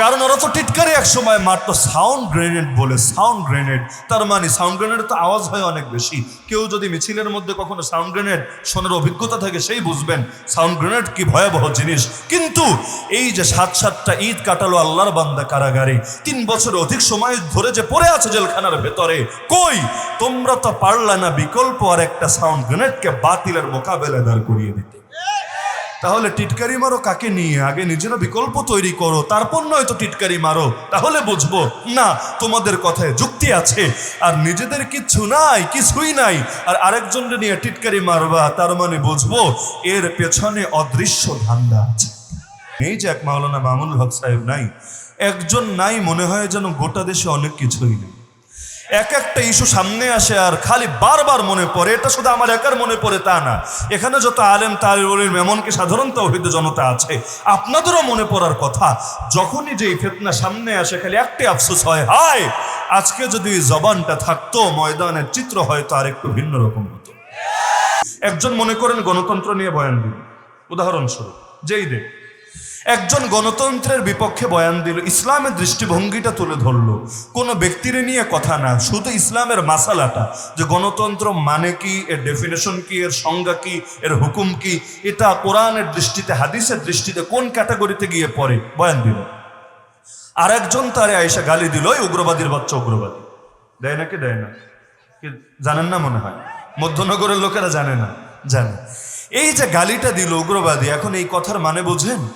কারণ ওরা তো টিটকারি এক সময় মারতো সাউন্ড গ্রেনেড বলে সাউন্ড গ্রেনেড তার মানে সাউন্ড গ্রেনেড তো আওয়াজ হয় অনেক বেশি। কেউ যদি মিছিলের মধ্যে কখনো সাউন্ড গ্রেনেড শোনার অভিজ্ঞতা থাকে, সেই বুঝবেন সাউন্ড গ্রেনেড কি ভয়াবহ জিনিস। কিন্তু এই যে সাত সাতটা ঈদ কাটালো আল্লাহর বান্দা কারাগারে, তিন বছর অধিক সময় ধরে যে পড়ে আছে জেলখানার ভেতরে, কই? তোমরা তো পারলা না বিকল্প আর একটা সাউন্ড গ্রেনেডকে বাতিলের মোকাবেলা দাঁড় করিয়ে দিতে। তাহলে টিটকারি মারো, কাকে নিয়ে? আগে নিজেরা বিকল্প তৈরি করো, তারপর নয়তো টিটকারি মারো। তাহলে বুঝব, না, তোমাদের কথায় যুক্তি আছে, আর নিজেদের কিচ্ছু নাই, কিছুই নাই, আর আরেকজনকে নিয়ে টিটকারি মারবা, তার মানে বুঝব, এর পেছনে অদৃশ্য ধান্দা আছে। এই যে এক মাওলানা মামুল হক সাহেব নাই, একজন নাই মনে হয় যেন গোটা দেশে অনেক কিছুই নেই। এক একটা ইস্যু সামনে আসে আর খালি বারবার মনে পড়ে, এটা শুধু আমার একার মনে পড়ে তা না। এখানে যত আলেম, তালিম এমনকি সাধারণ তৌহিদ জনতা আছে, আপনাদেরও মনে পড়ার কথা, যখনই যে ফেতনা সামনে আসে, খালি একটি আফসোস হয়, হায়! আজকে যদি জবানটা থাকতো, ময়দানের চিত্র হয়তো আর একটু ভিন্ন রকম হতো। একজন মনে করেন, গণতন্ত্র নিয়ে বয়ান দিল। উদাহরণস্বরূপ, যেই দেখ একজন গণতন্ত্রের বিপক্ষে বয়ান দিল, ইসলামের দৃষ্টিভঙ্গিটা তুলে ধরলো। কোনো ব্যক্তির নিয়ে কথা না, শুধু ইসলামের মাসালাটা, যে গণতন্ত্র মানে কি, এর ডেফিনেশন কি, এর সংজ্ঞা কি, এর হুকুম কি, এটা কোরআনের দৃষ্টিতে, হাদিসের দৃষ্টিতে কোন ক্যাটাগরিতে গিয়ে পড়ে? বয়ান দিল। আর একজন তারে আয়সা গালি দিল, "ওই উগ্রবাদীর বাচ্চা উগ্রবাদী। দেয় নাকি? দেয় না। কি, জানেন না মনে হয়? মধ্যনগরের লোকেরা জানে না। জানে। এই যে গালিটা দিল উগ্রবাদী, এখন এই কথার মানে বোঝেন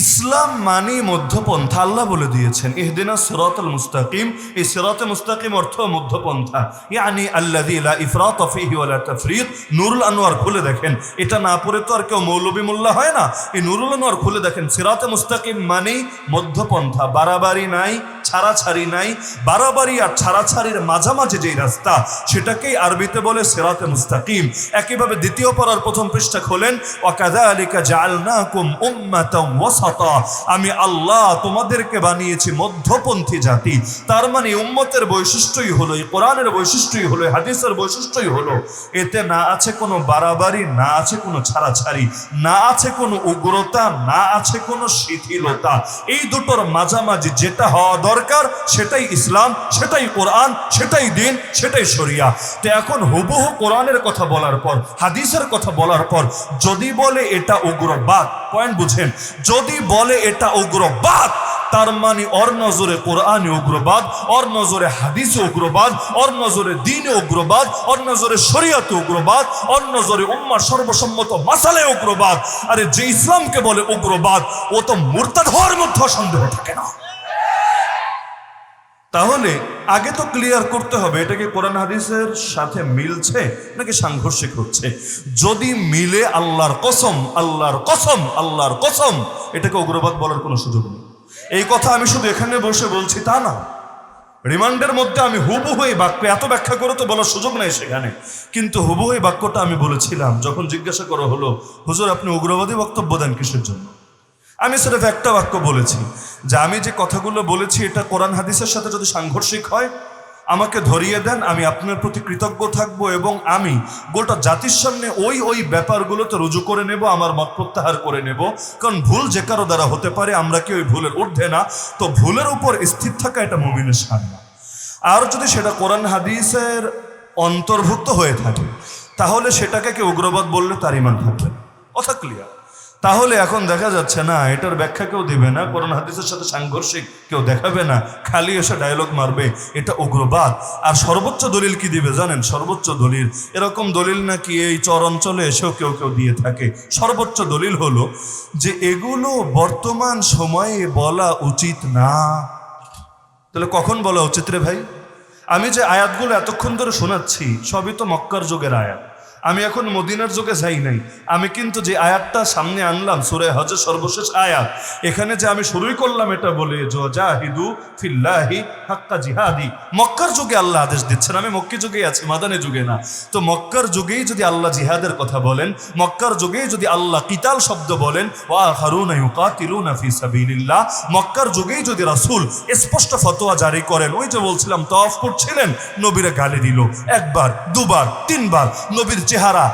ইসলাম মানে মধ্যপন্থা, আল্লাহ বলে দিয়েছেন, ইহদিনা সিরাতাল মুস্তাকিম। এই সিরাতে মুস্তাকিম অর্থ মধ্যপন্থা। ইয়ানি আল্লাযী লা ইফরাত তাফরিত নুরুল আনোয়ার খুলে দেখেন, এটা না পড়ে তো আর কেউ মৌলবী মোল্লা হয় না। এই নুরুল আনোয়ার খুলে দেখেন, সিরাতে মুস্তাকিম মানেই মধ্যপন্থা, বাড়াবাড়ি নাই, ছাড়াছাড়ি নাই। বাড়াবাড়ি আর ছাড়াছাড়ির মাঝামাঝি যেই রাস্তা, সেটাকেই আরবিতে বলে সিরাতে মুস্তাকিম। একইভাবে দ্বিতীয় পড়ার প্রথম পৃষ্ঠা খোলেন ওয়াকাযালিকা জাআলনাকুম উম্মাতাম আমি আল্লাহ তোমাদেরকে বানিয়েছি মধ্যপন্থী জাতি। তার মানে উম্মতের বৈশিষ্ট্যই হলো, এই কোরআনের বৈশিষ্ট্যই হলো হাদিসের বৈশিষ্ট্যই হলো, এতে না আছে কোনো বাড়াবাড়ি, না আছে কোনো ছাড়াছাড়ি, না আছে কোনো উগ্রতা, না আছে কোনো শিথিলতা। এই দুটোর মাঝামাঝি যেটা হওয়া দরকার, সেটাই ইসলাম, সেটাই কোরআন, সেটাই দিন, সেটাই শরিয়া। তো এখন হুবহু কোরআনের কথা বলার পর, হাদিসের কথা বলার পর, যদি বলে এটা উগ্রবাদ পয়েন্ট বুঝেন যদি বলে এটা উগ্রবাদ, তার মানে অর নজরে কোরআনে উগ্রবাদ অর নজরে হাদিসে উগ্রবাদ অর নজরে দিনে উগ্রবাদ অর নজরে শরীয়তে উগ্রবাদ অর নজরে উম্মার সর্বসম্মত মাসালে উগ্রবাদ। আরে যে ইসলামকে বলে উগ্রবাদ, ও তো মূর্তাধর মধ্যে সন্দেহ থাকে না। তাহলে আগে তো ক্লিয়ার করতে হবে, এটা কি কোরআন হাদিসের সাথে মিলছে নাকি সাংঘর্ষিক হচ্ছে? যদি মিলে আল্লাহর কসম আল্লাহর কসম আল্লাহর কসম, এটাকে উগ্রবাদ বলার কোনো সুযোগ নেই। এই কথা আমি শুধু এখানে বসে বলছি তা না। রিমান্ডের মধ্যে আমি হুবু হয়ে বাক্য এত ব্যাখ্যা করে তো বলার সুযোগ নেই সেখানে। কিন্তু হুবু এই বাক্যটা আমি বলেছিলাম, যখন জিজ্ঞাসা করা হলো, হুজুর, আপনি উগ্রবাদী বক্তব্য দেন কিসের জন্য? আমি সির্ফ একটা বাক্য বলেছি, যে আমি যে কথাগুলো বলেছি, এটা কোরআন হাদিসের সাথে যদি সাংঘর্ষিক হয়, আমাকে ধরিয়ে দেন, আমি আপনার প্রতি কৃতজ্ঞ থাকব এবং আমি গোটা জাতির সামনে ওই ওই ব্যাপারগুলোতে রুজু করে নেব, আমার মত প্রত্যাহার করে নেব। কারণ ভুল যে কারও দ্বারা হতে পারে, আমরা কি ওই ভুলের ঊর্ধ্বে না? তো ভুলের উপর স্থির থাকা এটা মুমিনের সান্না আর যদি সেটা কোরআন হাদিসের অন্তর্ভুক্ত হয়ে থাকে, তাহলে সেটাকে কেউ উগ্রবাদ বললে তার ইমান থাকবে না। কথা ক্লিয়ার তাহলে এখন দেখা যাচ্ছে না, এটার ব্যাখ্যা কেউ দিবে না, কোরআন হাদিসের সাথে সাংঘর্ষিক কেউ দেখাবে না, খালি এসে ডায়লগ মারবে, এটা উগ্রবাদ। আর সর্বোচ্চ দলিল কি দিবে জানেন? সর্বোচ্চ দলিল। এরকম দলিল নাকি এই চর অঞ্চলে এসেও কেউ কেউ দিয়ে থাকে। সর্বোচ্চ দলিল হলো যে এগুলো বর্তমান সময়ে বলা উচিত না। তাহলে কখন বলা উচিত রে ভাই? আমি যে আয়াতগুলো এতক্ষণ ধরে শোনাচ্ছি, সবই তো মক্কার যুগের আয়াত। আমি এখন মদিনার যুগে যাই নাই। আমি কিন্তু যে আয়াতটা সামনে আনলাম, সুরে হজের সর্বশেষ আয়াত, এখানে যে আমি শুরুই করলাম এটা বলে জাহিদু ফিল্লাহি হাক্কা জিহাদি। মক্কার যুগে আল্লাহ আদেশ দিচ্ছেন। আমি মক্কি যুগেই আছি, মাদানে যুগে না। তো মক্কার যুগেই যদি আল্লাহ জিহাদের কথা বলেন, মক্কার যুগেই যদি আল্লাহ কিতাল শব্দ বলেন ওয়া মক্কার যুগেই যদি রাসূল স্পষ্ট ফতোয়া জারি করেন, ওই যে বলছিলাম, তওয়াফ করছিলেন, নবীরা গালি দিল, একবার, দুবার, তিনবার, নবীর চেহারা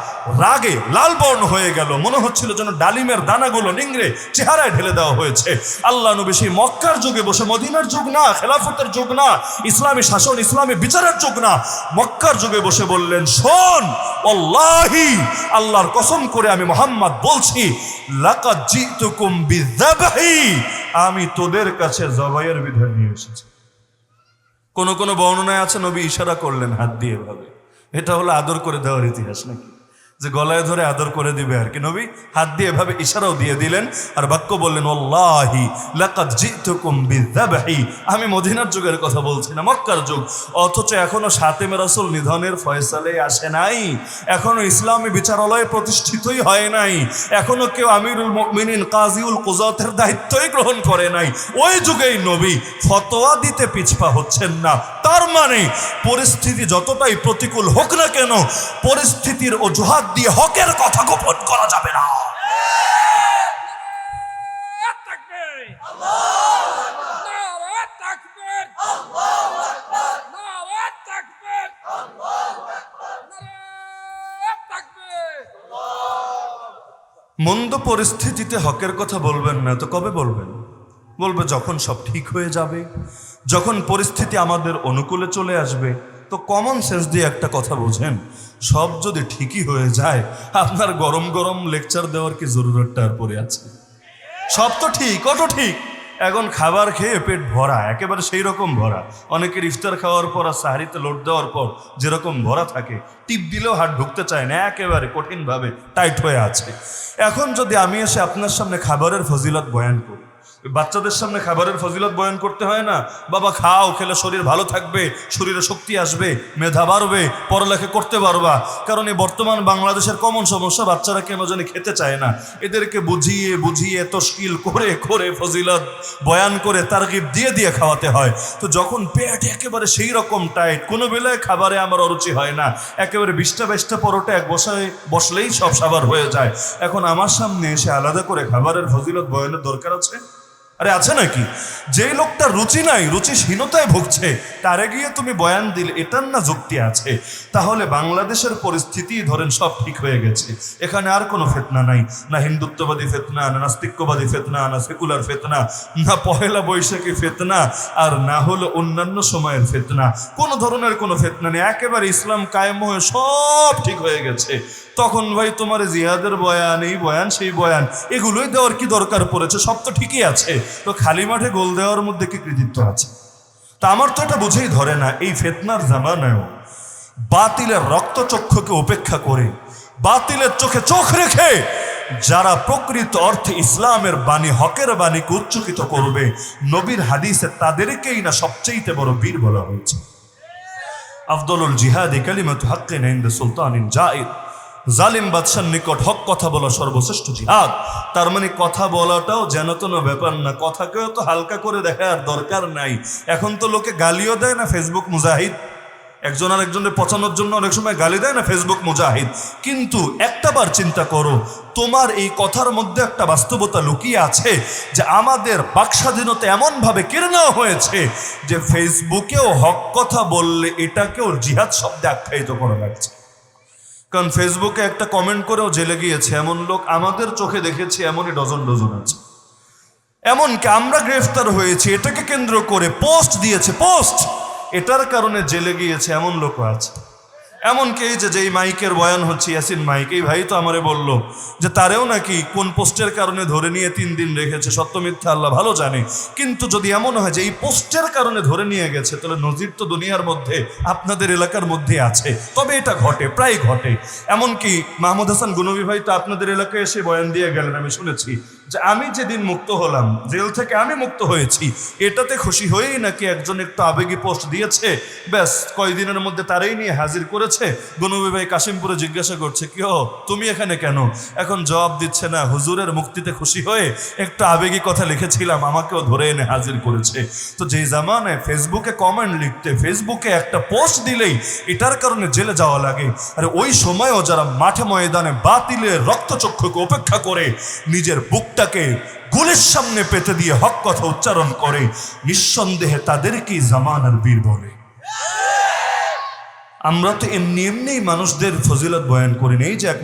রাগে লাল বর্ণ হয়ে গেল। মনে হচ্ছিল যেন ডালিমের দানাগুলো নিংড়ে চেহারায় ঢেলে দেওয়া হয়েছে। আল্লাহ নবী সেই মক্কার যুগে বসে, মদিনার যুগ না, খেলাফতের যুগ না, ইসলামী শাসন, ইসলামী বিচারের যুগ না, মক্কার যুগে বসে বললেন, শোন অল্লাহি আল্লাহর কসম করে আমি মোহাম্মদ বলছি আমি তোদের কাছে জবাইয়ের বিধান নিয়ে এসেছি। কোন কোন বর্ণনায় আছে, নবী ইশারা করলেন হাত দিয়ে ভাবে এটা হলো আদর করে দেওয়ার ইতিহাস নাকি? যে গলায় ধরে আদর করে দিবে আর কি। নবী হাত দিয়ে এভাবে ইশারাও দিয়ে দিলেন আর বাক্য বললেন ওল্লাহি আমি মদিনার যুগের কথা বলছি না, মক্কার যুগ। অথচ এখনও সাতেমে রাসূল নিধনের ফয়সালে আসে নাই। এখনও ইসলামী বিচারালয় প্রতিষ্ঠিতই হয় নাই। এখনও কেউ আমিরুল মুমিনিন, কাজীউল কুজাতের দায়িত্বই গ্রহণ করে নাই। ওই যুগেই নবী ফতোয়া দিতে পিছপা হচ্ছেন না। তার মানে পরিস্থিতি যতটাই প্রতিকূল হোক না কেন, পরিস্থিতির অজুহাত দিয়ে হকের কথা গোপন করা যাবে না! মন্দ পরিস্থিতিতে হকের কথা বলবেন না, তো কবে বলবেন বলবে যখন সব ঠিক হয়ে যাবে, যখন পরিস্থিতি আমাদের অনুকূলে চলে আসবে তো কমন সেন্স দিয়ে একটা কথা বোঝেন। সব যদি ঠিকই হয়ে যায়, আপনার গরম গরম লেকচার দেওয়ার কি জরুরতটা আর পড়ে আছে? সব তো ঠিক, অটো ঠিক। এখন খাবার খেয়ে পেট ভরা, একেবারে সেই রকম ভরা। অনেকের ইফতার খাওয়ার পর আর সাহারিতে লোড দেওয়ার পর যেরকম ভরা থাকে, টিপ দিলেও হাত ঢুকতে চায় না, একেবারে কঠিনভাবে টাইট হয়ে আছে। এখন যদি আমি এসে আপনার সামনে খাবারের ফজিলত বয়ান করি বাচ্চাদের সামনে খাবারের ফজিলত বয়ান করতে হয় না। বাবা, খাও, খেলে শরীর ভালো থাকবে, শরীরে শক্তি আসবে, মেধা বাড়বে, পড়ালেখা করতে পারবা। কারণ এই বর্তমান বাংলাদেশের কমন সমস্যা, বাচ্চারা কেন জানি খেতে চায় না। এদেরকে বুঝিয়ে বুঝিয়ে, তশকিল করে করে ফজিলত বয়ান করে তারগিব দিয়ে দিয়ে খাওয়াতে হয়। তো যখন পেট একেবারে সেই রকম টাইট কোনো বেলায় খাবারে আমার অরুচি হয় না। একেবারে বিশটা, বাইশটা পরোটা এক বসায় বসলেই সব সাবার হয়ে যায়। এখন আমার সামনে এসে আলাদা করে খাবারের ফজিলত বয়ানের দরকার আছে? আরে আছে নাকি? যেই লোকটা রুচি নাই, রুচিহীনতায় ভুগছে, তারে গিয়ে তুমি বয়ান দিলে এটার না যুক্তি আছে। তাহলে বাংলাদেশের পরিস্থিতি ধরেন সব ঠিক হয়ে গেছে। এখানে আর কোনো ফেতনা নাই। না হিন্দুত্ববাদী ফেতনা, না নাস্তিক্যবাদী ফেতনা, না সেকুলার ফেতনা, না পহেলা বৈশাখী ফেতনা, আর না হলো অন্যান্য সময়ের ফেতনা। কোনো ধরনের কোনো ফেতনা নেই। একেবারে ইসলাম কায়েম হয়ে সব ঠিক হয়ে গেছে। তখন ভাই তোমার জিহাদের বয়ান, এই বয়ান, সেই বয়ান, এগুলোই দেওয়ার কি দরকার পড়েছে? সব তো ঠিকই আছে। তো খালি মাঠে গোল দেওয়ার মধ্যে কি কৃতিত্ব আছে? তা আমার তো এটা বুঝেই ধরে না, এই ফেতনার জামানায়ও। বাতিলের রক্তচক্ষুকে উপেক্ষা করে, বাতিলের চোখে চোখ রেখে যারা প্রকৃত অর্থে ইসলামের বাণী, হকের বাণীকে উচ্চকিত করবে, নবীর হাদিসে তাদেরকেই না সবচেয়ে বড় বীর বলা হয়েছে। আফদলুল জিহাদি কালিমাতু হাক্কিন ইনদা সুলতানিন জাইদ। জালিম বাদশার নিকট হক কথা বলা সর্বশ্রেষ্ঠ জিহাদ। তার মানে কথা বলাটাও যেন তেন ব্যাপার না, কথাকেও তো হালকা করে দেখার দরকার নাই। এখন তো লোকে গালিও দেয় না ফেসবুক মুজাহিদ। একজন আর একজনের পচানোর জন্য অনেক সময় গালি দেয় না ফেসবুক মুজাহিদ। কিন্তু একটা বার চিন্তা করো, তোমার এই কথার মধ্যে একটা বাস্তবতা লুকিয়ে আছে যে আমাদের বাকস্বাধীনতা এমনভাবে কেড়ে নেওয়া হয়েছে যে ফেসবুকেও হক কথা বললে এটাকেও জিহাদ শব্দে আখ্যায়িত করা লাগছে। কারণ ফেসবুকে একটা কমেন্ট করেও জেলে গিয়েছে। এমন লোক আমাদের চোখে দেখেছি, এমনই ডজন ডজন আছে। এমনকি আমরা গ্রেফতার হয়েছি, এটাকে কেন্দ্র করে পোস্ট দিয়েছে পোস্ট এটার কারণে জেলে গিয়েছে, এমন লোকও আছে। এমনকি এই যে যেই মাইকের বয়ান হচ্ছে, ইয়াসিন মাইক, এই ভাই তো আমারে বলল যে তারেও নাকি কোন পোস্টের কারণে ধরে নিয়ে তিন দিন রেখেছে, সত্য মিথ্যা আল্লাহ ভালো জানে। কিন্তু যদি এমন হয় যে এই পোস্টের কারণে ধরে নিয়ে গেছে, তাহলে নজির তো দুনিয়ার মধ্যে, আপনাদের এলাকার মধ্যে আছে। তবে এটা ঘটে, প্রায় ঘটে। এমনকি মাহমুদ হাসান গুনবী ভাই তো আপনাদের এলাকায় এসে বয়ান দিয়ে গেলেন, আমি শুনেছি। যে আমি যেদিন মুক্ত হলাম, জেল থেকে আমি মুক্ত হয়েছি, এটাতে খুশি হয়েই নাকি একজন একটু আবেগী পোস্ট দিয়েছে? ব্যাস, কয়দিনের মধ্যে তারাই নিয়ে হাজির করেছে। গনবী ভাই কাশিমপুরে জিজ্ঞাসা করছে, কি তুমি এখানে কেন? এখন জবাব দিচ্ছে, না, হুজুরের মুক্তিতে খুশি হয়ে একটু আবেগী কথা লিখেছিলাম, আমাকেও ধরে এনে হাজির করেছে। তো যেই জামানায় ফেসবুকে কমেন্ট লিখতে, ফেসবুকে একটা পোস্ট দিলেই এটার কারণে জেলে যাওয়া লাগে। আর ওই সময়ও যারা মাঠে ময়দানে বাতিলের রক্তচক্ষুকে উপেক্ষা করে নিজের বুকটাকে গুলির সামনে পেতে দিয়ে হক কথা উচ্চারণ করে, নিঃসন্দেহে তাদেরকেই জামানার বীর বলে। আমরা তো এমনি এমনি মানুষদের ফজিলত বয়ান করি নেই যে এক